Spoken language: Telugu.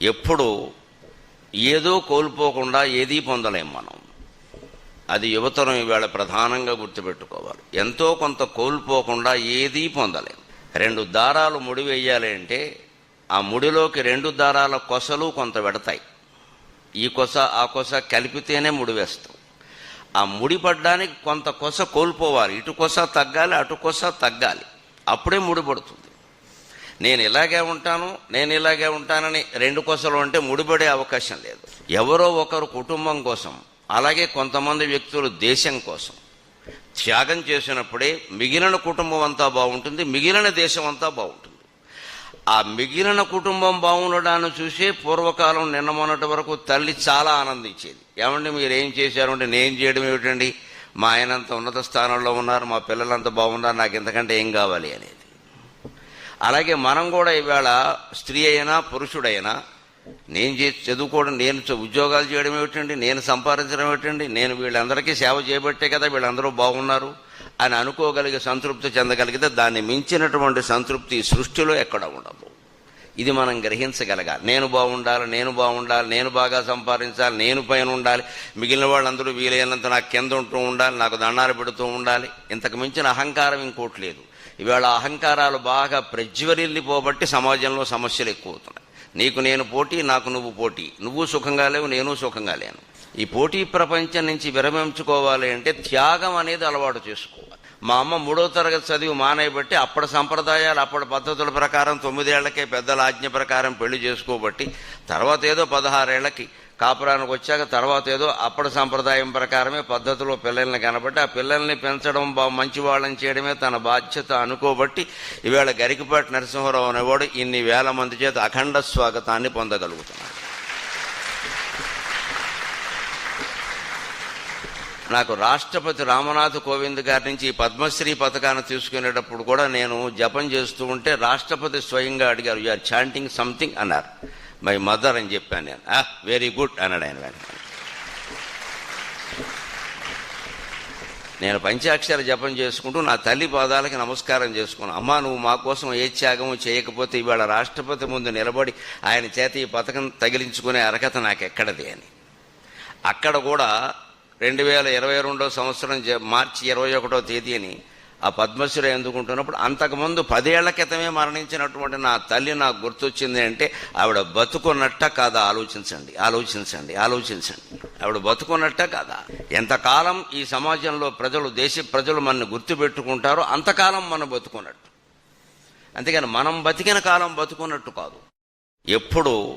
ఎప్పుడు ఏదో కోల్పోకుండా ఏదీ పొందలేం మనం. అది యువతరం ఇవాళ ప్రధానంగా గుర్తుపెట్టుకోవాలి. ఎంతో కొంత కోల్పోకుండా ఏదీ పొందలేం. రెండు దారాలు ముడి వేయాలి అంటే ఆ ముడిలోకి రెండు దారాల కొసలు కొంత పెడతాయి ఈ కొస ఆ కొస కలిపితేనే ముడి వేస్తాం. ఆ ముడి పడ్డానికి కొంత కొస కోల్పోవాలి. ఇటు కొస తగ్గాలి అటు కొస తగ్గాలి. అప్పుడే ముడి పడుతుంది. నేను ఇలాగే ఉంటాను నేను ఇలాగే ఉంటానని రెండు కొసలు అంటే ముడిపడే అవకాశం లేదు. ఎవరో ఒకరు కుటుంబం కోసం అలాగే కొంతమంది వ్యక్తులు దేశం కోసం. త్యాగం చేసినప్పుడే మిగిలిన కుటుంబం అంతా బాగుంటుంది మిగిలిన దేశం అంతా బాగుంటుంది. ఆ మిగిలిన కుటుంబం బాగుండడాన్ని చూసే పూర్వకాలం నిన్న మొన్నటి వరకు తల్లి చాలా ఆనందించేది. ఏమండి మీరు ఏం చేశారు అంటే నేను చేయడం ఏమిటండి? మా ఆయన అంత ఉన్నత స్థానంలో ఉన్నారు మా పిల్లలంతా బాగున్నారు నాకు ఇంతకంటే ఏం కావాలి అనేది. అలాగే మనం కూడా ఇవాళ స్త్రీ అయినా పురుషుడైనా నేను చదువుకోవడం నేను ఉద్యోగాలు చేయడం ఏమిటండి? నేను సంపాదించడం ఏమిటండి? నేను వీళ్ళందరికీ సేవ చేయబట్టే కదా వీళ్ళందరూ బాగున్నారు అని అనుకోగలిగే సంతృప్తి చెందగలిగితే దాన్ని మించినటువంటి సంతృప్తి సృష్టిలో ఎక్కడ ఉండదు. ఇది మనం గ్రహించగలగాలి. నేను బాగుండాలి నేను బాగుండాలి నేను బాగా సంపాదించాలి నేను పైన ఉండాలి మిగిలిన వాళ్ళందరూ వీలైనంత నాకు కింద ఉంటూ ఉండాలి నాకు దండాలు పెడుతూ ఉండాలి. ఇంతకు మించిన అహంకారం ఇంకోటి లేదు. ఇవాళ అహంకారాలు బాగా ప్రజ్వరిల్లిపోబట్టి సమాజంలో సమస్యలు ఎక్కువ అవుతున్నాయి నీకు నేను పోటీ నాకు నువ్వు పోటీ. నువ్వు సుఖంగా లేవు నేను సుఖంగా లేను. ఈ పోటీ ప్రపంచం నుంచి విరమించుకోవాలి అంటే త్యాగం అనేది అలవాటు చేసుకోవాలి మా అమ్మ మూడో తరగతి చదివి మానేయబట్టి అప్పటి సంప్రదాయాలు అప్పటి పద్ధతుల ప్రకారం తొమ్మిదేళ్ళకే పెద్దల ఆజ్ఞ ప్రకారం పెళ్ళి చేసుకోబట్టి తర్వాత ఏదో పదహారేళ్ళకి కాపురానికి వచ్చాక తర్వాత ఏదో అప్పటి సంప్రదాయం ప్రకారమే పద్ధతిలో పిల్లల్ని కనబట్టి ఆ పిల్లల్ని పెంచడం బా మంచి వాళ్ళని చేయడమే తన బాధ్యత అనుకోబట్టి ఈవేళ గరికపాటి నరసింహారావు అనేవాడు ఇన్ని వేల మంది చేత అఖండ స్వాగతాన్ని పొందగలుగుతున్నాడు. నాకు రాష్ట్రపతి రామనాథ్ కోవింద్ గారి నుంచి ఈ పద్మశ్రీ పథకాన్ని తీసుకునేటప్పుడు కూడా నేను జపం చేస్తూ ఉంటే రాష్ట్రపతి స్వయంగా అడిగారు యు ఆర్ చాంటింగ్ సంథింగ్ అన్నారు. మై మదర్ అని చెప్పాను నేను. ఆ వెరీ గుడ్ అన్నాడు ఆయన వెంటనే నేను పంచాక్షర జపం చేసుకుంటూ నా తల్లి పాదాలకి నమస్కారం చేసుకున్నాను. అమ్మా నువ్వు మా కోసం ఏ త్యాగము చేయకపోతే ఇవాళ రాష్ట్రపతి ముందు నిలబడి ఆయన చేత ఈ పథకం తగిలించుకునే అర్హత నాకు ఎక్కడది అని. అక్కడ కూడా రెండు వేల ఇరవై రెండో సంవత్సరం మార్చి ఇరవై ఒకటో తేదీని ఆ పద్మశ్రీ ఎందుకుంటున్నప్పుడు అంతకుముందు పదేళ్ళ క్రితమే మరణించినటువంటి నా తల్లి నాకు గుర్తొచ్చింది అంటే ఆవిడ బతుకున్నట్ట కాదా ఆలోచించండి ఆలోచించండి ఆలోచించండి. ఆవిడ బతుకున్నట్ట కాదా? ఎంతకాలం ఈ సమాజంలో ప్రజలు దేశ ప్రజలు మనల్ని గుర్తుపెట్టుకుంటారో అంతకాలం మనం బతుకున్నట్టు. అంతేగాని మనం బతికిన కాలం బతుకున్నట్టు కాదు. ఎప్పుడు